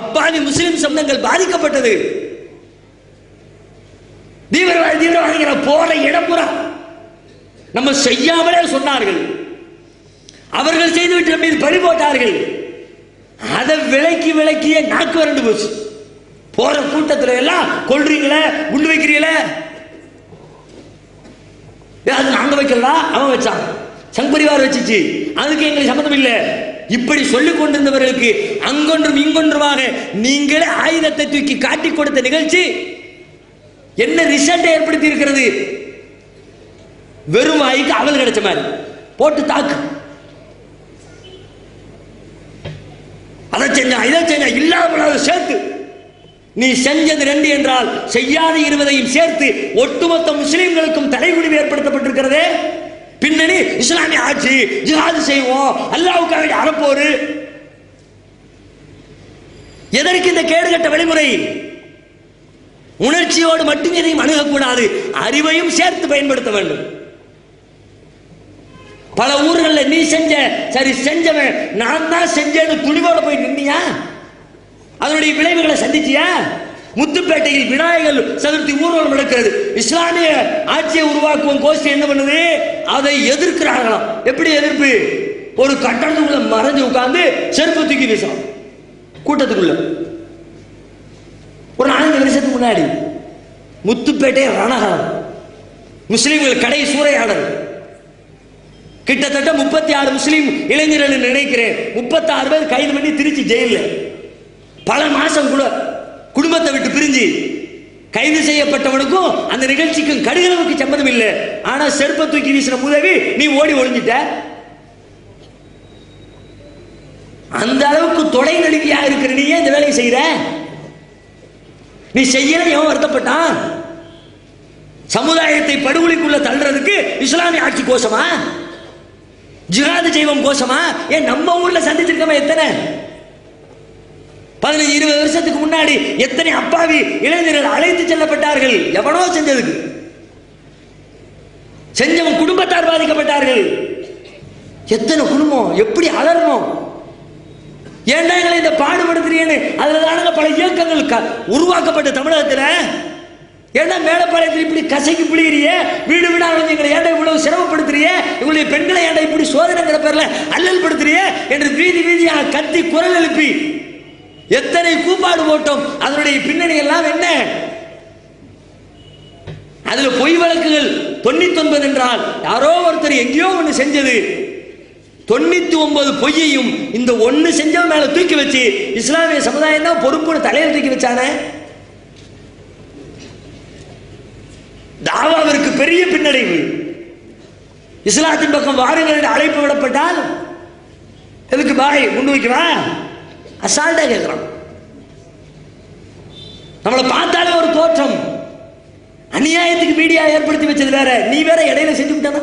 அப்பாவி முஸ்லிம் சொந்தங்கள் பாதிக்கப்பட்டது. தீவிரவாதி தீவிரவாதிகளை போற இடப்புறா. நம்ம செய்யாமலே சொன்னார்கள். அவர்கள் செய்துவிட்டு நம்ம மீது பழி போட்டார்கள். அதை விலக்கி விலக்கிய நாக்கு வறண்டு போச்சு. போற கூட்டத்தில் எல்லாம் கொள்றீங்களே குண்டு வைக்கிறீங்களே? அது நாங்க வைக்கலாம் அவன் வச்சான். சங்பரிவார் வச்சுச்சு. அதுக்கு எங்களுக்கு சம்மந்தம் இல்லை. இப்படி சொல்லிக் கொண்டிருந்தவர்களுக்கு அங்கொன்றும் இங்கொன்றுமாக நீங்களே ஆயுதத்தை தூக்கி காட்டி கொடுத்த நிகழ்ச்சி என்ன ரிசல்ட் ஏற்படுத்தி இருக்கிறது? வெறும் வாய்க்கு அவல் கிடைச்ச மாதிரி. போட்டு தாக்கு. அதை செஞ்சா இதை செஞ்சா இல்லாத சேர்த்து. நீ செஞ்சது ரெண்டு என்றால் செய்யாத இருவதையும் சேர்த்து ஒட்டுமொத்த முஸ்லிம்களுக்கும் தலைகுடிவு ஏற்படுத்தப்பட்டிருக்கிறதே. பின்னணி இஸ்லாமிய ஆட்சி ஜிஹாது செய்வோம் அல்லாவுக்காக அறப்போரு எதற்கு இந்த கேடுகட்ட வழிமுறை? உணர்ச்சியோடு மட்டும் எதையும் அணுகக்கூடாது. அறிவையும் சேர்த்து பயன்படுத்த வேண்டும். பல ஊர்களில் நீ செஞ்ச சரி செஞ்சவன் நான் தான் செஞ்சேன்னு துணிவோட போய் நின்னியா? அதனுடைய விளைவுகளை சந்திச்சியா? முத்துப்பேட்டையில் விநாயகர் சதுர்த்தி ஊர்வலம் நடக்கிறது. இஸ்லாமிய ஆட்சியை உருவாக்குவோம் கோஷ்டி என்ன பண்ணுது? அதை எதிர்க்கிறார்களாம். எப்படி எதிர்ப்பு? ஒரு கட்டணத்துக்குள்ள மறைஞ்சு உட்கார்ந்து செருப்பு தூக்கி வீசும் கூட்டத்துக்குள்ள. ஒரு நாலஞ்சு வருஷத்துக்கு முன்னாடி முத்துப்பேட்டை ரணகலம் முஸ்லீம்கள் கடை சூறையாடல். கிட்டத்தட்ட முப்பத்தி ஆறு முஸ்லீம் இளைஞர்கள் நினைக்கிறேன். முப்பத்தி ஆறு பேர் கைது பண்ணி திருச்சி ஜெயிலில். பல மாசம் கூட குடும்பத்தை விட்டு பிரிஞ்சு கைது செய்யப்பட்டவனுக்கும் அந்த நிகழ்ச்சிக்கும் கடுகளவுக்கு சம்மதம் இல்லை ஆனா செருப்பை தூக்கி வீசின உதவி நீ ஓடி ஒளிஞ்சிட்ட. அந்த அளவுக்கு தொடை நடுங்கியா இருக்கிற நீ இந்த வேலையை செய்யற நீ செய்யல எவன் வருத்தப்பட்டான்? சமுதாயத்தை படுகொலைக்குள்ள தள்ளுறதுக்கு இஸ்லாமிய ஆட்சி கோஷமா? ஜிகாது ஜெய்வம் கோஷமா? ஏன் நம்ம ஊர்ல சந்திச்சிருக்கோமா எத்தனை? பதினஞ்சு இருபது வருஷத்துக்கு முன்னாடி எத்தனை அப்பாவி இளைஞர்கள் அழைத்து செல்லப்பட்டார்கள்? எவனோ செஞ்சதுக்கு. செஞ்சவன் குடும்பத்தார் பாதிக்கப்பட்டார்கள். எத்தனை குடும்பம்? எப்படி அலறணும்? ஏன்டா எங்களை இந்த பாடுபடுத்துறீன்னு அதில் தானுங்க பல இயக்கங்கள் க- உருவாக்கப்பட்ட தமிழகத்தில்? ஏன்டா மேலப்பாளையத்தில் இப்படி கசைக்கு பிடிக்கிறியே வீடு வீடாக வந்து எங்களை ஏன்டா இவ்வளவு சிரமப்படுத்துறியே? இவங்களுடைய பெண்களை ஏன்டா இப்படி சோதனைங்கிற பேரில் அல்லல் படுத்துறியே என்று வீதி வீதியாக கத்தி குரல் எழுப்பி எத்தனை கூப்பாடு போட்டோம்? அதனுடைய பின்னணி எல்லாம் என்ன? அதுல பொய் வழக்குகள் தொண்ணூத்தி ஒன்பது என்றால் யாரோ ஒருத்தர் எங்கேயோ ஒண்ணு செஞ்சது. தொண்ணூத்தி ஒன்பது பொய்யையும் இந்த ஒன்று செஞ்சவன் மேல தூக்கி வச்சு இஸ்லாமிய சமுதாயம் தான் பொறுப்புன்னு தலையில் தூக்கி வச்சானே? தாவாவிற்கு பெரிய பின்னடைவு. இஸ்லாத்தின் பக்கம் வாருங்கள் என்று அழைப்பு விடப்பட்டால் எதுக்கு பாய் முன் வைக்கிறா அசால்ட்டா கேட்கிறான் நம்மளை பார்த்தாலே ஒரு தோற்றம். அநியாயத்துக்கு மீடியா ஏற்படுத்தி வச்சது வேற. நீ வேற இடையில செஞ்சு விட்டானா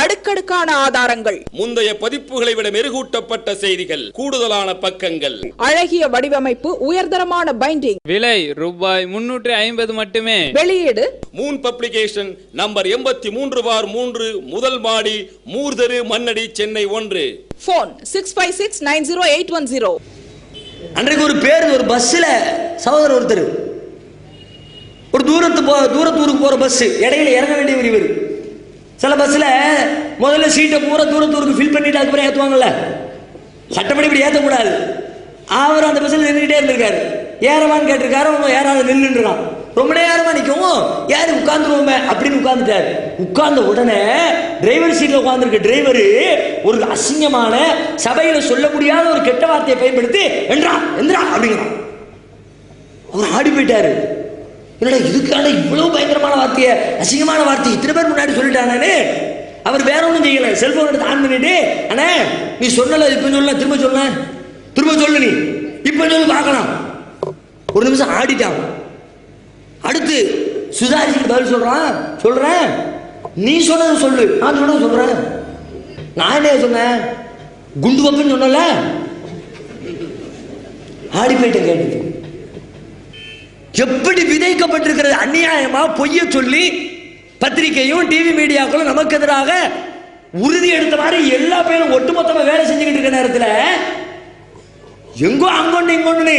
அடுக்கடுக்கான ஆதாரங்கள். முந்தைய பதிப்புகளை விட மெருகூட்டப்பட்ட செய்திகள் கூடுதலான பக்கங்கள். அழகிய வடிவமைப்பு உயர்தரமான பைண்டிங் விலை ரூபாய் முன்னூற்றி ஐம்பது மட்டுமே. வெளியீடு. மூன் பப்ளிகேஷன் நம்பர் எண்பத்தி மூன்று பார் மூன்று முதல் மாடி மூர்தரு மண்ணடி சென்னை ஒன்று. Phone six five six nine zero eight one zero அன்றைக்கு ஒரு பேர் ஒரு பஸ்ஸில் சகோதரர் ஒருத்தர். ஒரு தூரத்து போ தூரத்தூருக்கு போகிற பஸ் இடையில இறங்க வேண்டியவர் இவர் சில பஸ்ஸில் முதல்ல சீட்டை பூரா தூரத்தூருக்கு ஃபில் பண்ணிட்டு அதுக்கப்புறம் ஏற்றுவாங்கல்ல சட்டப்படி இப்படி ஏற்றக்கூடாது அவர் அந்த பஸ்ஸில் நின்றுக்கிட்டே இருந்திருக்காரு. ஏறவான்னு கேட்டிருக்காரு அவங்க ஏறாத நின்றுருக்கான் ரொம்ப நேரமா நிற்கவும் யார் உட்காந்துருவோமே அப்படின்னு உட்காந்துட்டாரு உட்கார்ந்த உடனே டிரைவர் சீட்ல உட்காந்துருக்க டிரைவர் ஒரு அசிங்கமான சபையில சொல்ல முடியாத ஒரு கெட்ட வார்த்தையை பயன்படுத்தி என்றா எந்திரா அப்படிங்கிறான். அவர் ஆடி போயிட்டாரு. என்னடா இதுக்கான இவ்வளவு பயங்கரமான வார்த்தையை அசிங்கமான வார்த்தை இத்தனை பேர் முன்னாடி சொல்லிட்டானே அவர் வேற ஒன்றும் செய்யல. செல்போன் எடுத்து ஆன் பண்ணிட்டு அண்ணே நீ சொன்னல இப்ப சொல்ல திரும்ப சொல்ல. திரும்ப சொல்லு நீ. இப்ப சொல்லு பார்க்கலாம். ஒரு நிமிஷம் ஆடிட்டான் அடுத்து சுதாரிக்கு பதில் சொல்றான். சொல்றேன். நீ சொன்னது சொல்லு. நான் சொன்னது சொல்றேன். நான் என்ன சொன்னேன்? குண்டு வப்புன்னு சொன்னல? ஆடி போயிட்டேன் கேட்டு எப்படி விதைக்கப்பட்டிருக்கிறது? அநியாயமா பொய்ய சொல்லி பத்திரிகையும் டிவி மீடியாக்களும் நமக்கு எதிராக உறுதி எடுத்த மாதிரி எல்லா பேரும் ஒட்டுமொத்தமா வேலை செஞ்சுக்கிட்டு இருக்க நேரத்தில் எங்கோ அங்கொண்டு இங்கொண்டு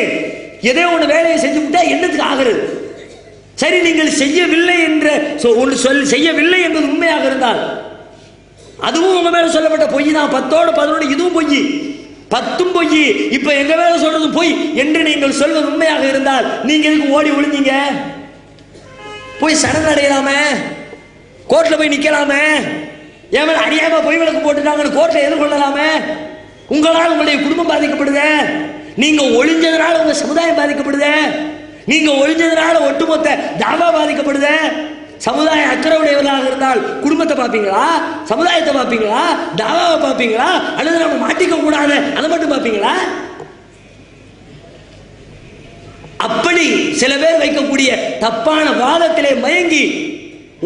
எதோ ஒன்று வேலையை செஞ்சு விட்டா என்னத்துக்கு ஆகிறது? சரி நீங்கள் செய்யவில்லை என்ற சொ- ஒன்று சொல் செய்யவில்லை என்பது உண்மையாக இருந்தால் அதுவும் உங்க மேல சொல்லப்பட்ட பொய் தான் பத்தோடு பதினொன்று இதுவும் பொய். பத்தும் பொய். இப்ப எங்க மேல சொல்றது பொய் என்று நீங்கள் சொல்வது உண்மையாக இருந்தால் நீங்க எதுக்கு ஓடி ஒளிஞ்சீங்க? போய் சரணடையலாமே கோர்ட்ல போய் நிக்கலாமே? என் அறியாம பொய் விளக்கு போட்டுட்டாங்கன்னு கோர்ட்ல எதிர்கொள்ளலாமே? உங்களால் உங்களுடைய குடும்பம் பாதிக்கப்படுது? நீங்க ஒளிஞ்சதுனால உங்க சமுதாயம் பாதிக்கப்படுது? நீங்க ஒளிஞ்சதுனால ஒட்டுமொத்த தாவா பாதிக்கப்படுது? சமுதாய அக்கறை உடையவர்களாக இருந்தால் குடும்பத்தை பார்ப்பீங்களா? சமுதாயத்தை பார்ப்பீங்களா? தாவாவை பார்ப்பீங்களா? அல்லது நம்ம மாட்டிக்க கூடாது அதை மட்டும் பார்ப்பீங்களா? அப்படி சில பேர் வைக்கக்கூடிய தப்பான வாதத்திலே மயங்கி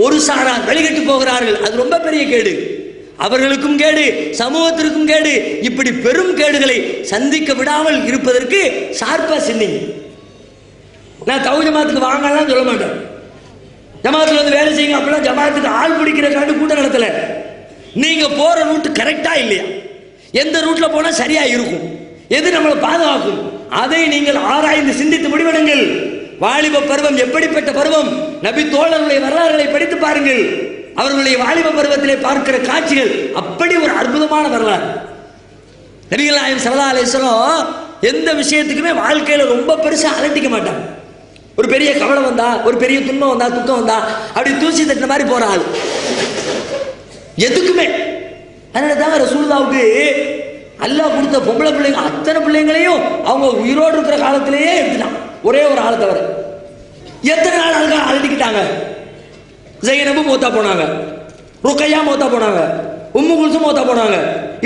ஒரு சாரார் வெளிகட்டு போகிறார்கள். அது ரொம்ப பெரிய கேடு. அவர்களுக்கும் கேடு சமூகத்திற்கும் கேடு. இப்படி பெரும் கேடுகளை சந்திக்க விடாமல் இருப்பதற்கு சார்பா சிந்திங்க. நான் தவு ஜமாத்துக்கு வாங்கலாம் சொல்ல மாட்டேன். ஜமாத்துல வந்து வேலை செய்யுங்க அப்படின்னா ஜமாத்துக்கு ஆள் பிடிக்கிற கூட்டம் நடத்தல. நீங்க போற ரூட் கரெக்டா இல்லையா? எந்த ரூட்ல போனா சரியா இருக்கும்? எது நம்மளை பாதுகாக்கும்? அதை நீங்கள் ஆராய்ந்து சிந்தித்து முடிவெடுங்கள். வாலிப பருவம் எப்படிப்பட்ட பருவம்? நபி தோழர்களுடைய வரலாறுகளை படித்து பாருங்கள். அவர்களுடைய வாலிப பருவத்திலே பார்க்கிற காட்சிகள் அப்படி ஒரு அற்புதமான வரலாறு. நபிகள் நாயகம் சரதா அலேஸ்வரம் எந்த விஷயத்துக்குமே வாழ்க்கையில ரொம்ப பெருசா அலட்டிக்க மாட்டாங்க. ஒரு பெரிய கவலை வந்தா ஒரு பெரிய துன்பம் வந்தா துக்கம் வந்தா அப்படி தூசி தட்டின மாதிரி போற ஆள். எதுக்குமே. அதனால தான் ரசூலுல்லாவுக்கு அல்லாஹ் கொடுத்த பொம்பளை பிள்ளைங்க அத்தனை பிள்ளைங்களையும் அவங்க உயிரோடு இருக்கிற காலத்திலேயே எடுத்துட்டான். ஒரே ஒரு ஆளை தவிர. எத்தனை நாள் அழகா அழுதிக்கிட்டாங்க ஜெயனபு மூத்தா போனாங்க. ருக்கையா மூத்தா போனாங்க. உம்மு குல்சு மூத்தா போனாங்க.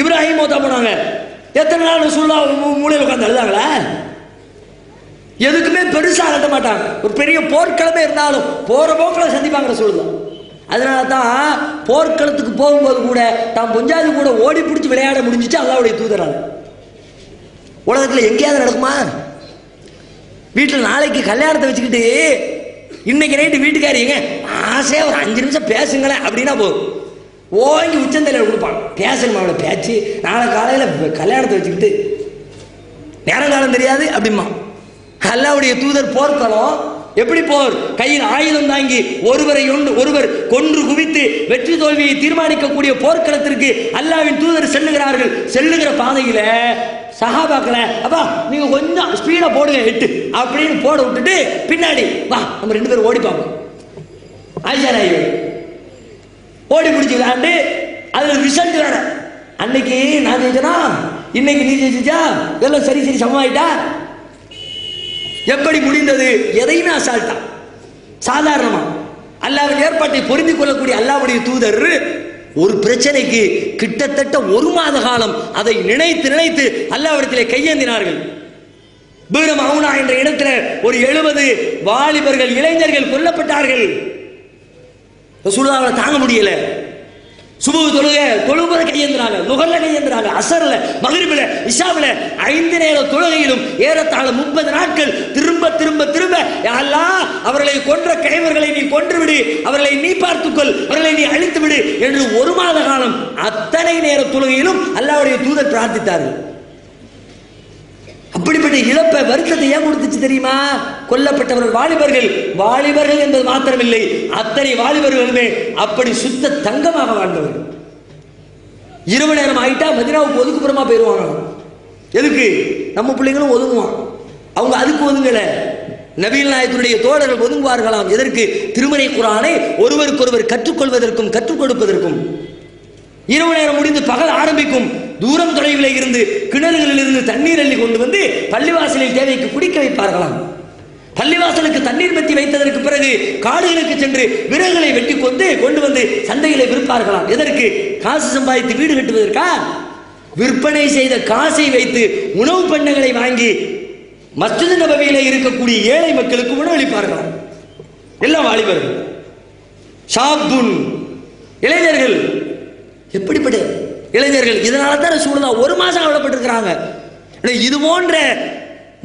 இப்ராஹிம் மூத்தா போனாங்க. எத்தனை நாள் ரசூலுல்லா மூலையில் உட்காந்து அழுதாங்களா? எதுக்குமே பெருசா நடத்த மாட்டாங்க. ஒரு பெரிய போர்க்களமே இருந்தாலும் போற போக்கில் சந்திப்பாங்கிற ரசூலுல்லா அதனால தான் போர்க்களத்துக்கு போகும்போது கூட தான் பொஞ்சாதி கூட ஓடி பிடிச்சி விளையாட முடிஞ்சிச்சு அல்லாவுடைய தூதரால். உலகத்தில் எங்கேயாவது நடக்குமா? வீட்டில் நாளைக்கு கல்யாணத்தை வச்சுக்கிட்டு இன்னைக்கு நைட்டு வீட்டுக்காரிங்க ஆசையாக ஒரு அஞ்சு நிமிஷம் பேசுங்களேன் அப்படின்னா போதும். ஓங்கி உச்சந்தலையில் கொடுப்பாங்க பேசணுமா அவளை? பேச்சு. நாளை காலையில் கல்யாணத்தை வச்சுக்கிட்டு. நேரம் காலம் தெரியாது அப்படிமா அல்லாவுடைய தூதர் போர்க்களம். எப்படி போர்? கையில் ஆயுதம் தாங்கி ஒருவரை ஒருவர் கொன்று குவித்து வெற்றி தோல்வியை தீர்மானிக்கக்கூடிய போர்க்களத்திற்கு அல்லாவின் தூதர் செல்லுகிறார்கள். செல்லுகிற பாதையில சஹாபாக்களை அப்பா நீங்க கொஞ்சம் ஸ்பீடா போடுங்க எட்டு அப்படின்னு போட விட்டுட்டு பின்னாடி வா நம்ம ரெண்டு பேரும் ஓடி பார்ப்போம். ஆயிஷா ஓடி பிடிச்சி விளையாண்டு அதுல ரிசல்ட் வேற அன்னைக்கு நான் ஜெயிச்சனா? இன்னைக்கு நீ செஞ்சா எல்லாம் சரி சரி சமமாயிட்டா? எப்படி முடிந்தது? எதையுமே அசால்ட்டா. சாதாரணமா. அல்லாவின் ஏற்பாட்டை புரிந்து கொள்ளக்கூடிய அல்லாவுடைய தூதர் ஒரு பிரச்சனைக்கு கிட்டத்தட்ட ஒரு மாத காலம் அதை நினைத்து நினைத்து அல்லாவிடத்திலே கையேந்தினார்கள். பீரம் அவுனா என்ற இடத்துல ஒரு எழுபது வாலிபர்கள் இளைஞர்கள் கொல்லப்பட்டார்கள். ரசூலுல்லாஹ்வால தாங்க முடியல. சுபு தொழுக தொழுபுற கையேந்திராங்க நுகர்ல கையேந்திராங்க அசர்ல மகிழ்வுல இஷாவுல ஐந்து நேர தொழுகையிலும் ஏறத்தாழ முப்பது நாட்கள் திரும்ப திரும்ப திரும்ப யா அல்லாஹ் அவர்களை கொன்ற கைவர்களை நீ கொன்று விடு அவர்களை நீ பார்த்துக்கொள் அவர்களை நீ அழித்து விடு என்று ஒரு மாத காலம் அத்தனை நேர தொழுகையிலும் அல்லாவுடைய தூதர் பிரார்த்தித்தார்கள். அப்படிப்பட்ட இழப்பை வருத்தத்தை ஏன் கொடுத்துச்சு தெரியுமா? கொல்லப்பட்டவர்கள் வாலிபர்கள். வாலிபர்கள் என்பது மாத்திரமில்லை அத்தனை வாலிபர்களுமே அப்படி சுத்த தங்கமாக வாழ்ந்தவர்கள். இரவு நேரம் ஆயிட்டா மதினாவுக்கு ஒதுக்குப்புறமா போயிடுவாங்க எதுக்கு? நம்ம பிள்ளைங்களும் ஒதுங்குவான் அவங்க அதுக்கு ஒதுங்கல. நபீல் நாயகத்துடைய தோழர்கள் ஒதுங்குவார்களாம். எதற்கு? திருமறை குரானை ஒருவருக்கொருவர் கற்றுக்கொள்வதற்கும் கற்றுக் கொடுப்பதற்கும். இரவு நேரம் முடிந்து பகல் ஆரம்பிக்கும். தூரம் தொலைவில் இருந்து கிணறுகளில் இருந்து தண்ணீர் அள்ளி கொண்டு வந்து பள்ளிவாசலில் தேவைக்கு குடிக்க வைப்பார்களாம். பள்ளிவாசலுக்கு தண்ணீர் பற்றி வைத்ததற்கு பிறகு காடுகளுக்கு சென்று விறகுகளை வெட்டி கொண்டு கொண்டு வந்து சந்தைகளை விற்பார்களாம். எதற்கு? காசு சம்பாதித்து வீடு கட்டுவதற்கா? விற்பனை செய்த காசை வைத்து உணவு பண்டங்களை வாங்கி மஸ்ஜித் நபவியில இருக்கக்கூடிய ஏழை மக்களுக்கு உணவளிப்பார்களாம் எல்லாம் வாலிபர்கள். ஷாப்துன். இளைஞர்கள். எப்படிப்பட்ட இளைஞர்கள் இதனால தான் ரசூலுல்லாஹ் ஒரு மாதம் கவலைப்பட்டிருக்கிறாங்க. இது போன்ற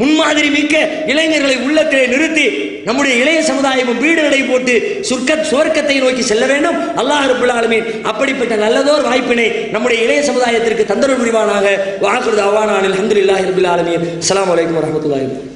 முன்மாதிரி மிக்க இளைஞர்களை உள்ளத்திலே நிறுத்தி நம்முடைய இளைய சமுதாயமும் வீடு நடை போட்டு சுர்க்க சுவர்க்கத்தை நோக்கி செல்ல வேண்டும். அல்லாஹ் ரபுல் ஆலமீன் அப்படிப்பட்ட நல்லதோர் வாய்ப்பினை நம்முடைய இளைய சமுதாயத்திற்கு தந்தரவு புரிவானாக. வாக்குறது அவானானில் அஹமதுல்லாஹி ரபுல் ஆலமீன். அஸ்ஸலாமு அலைக்கும்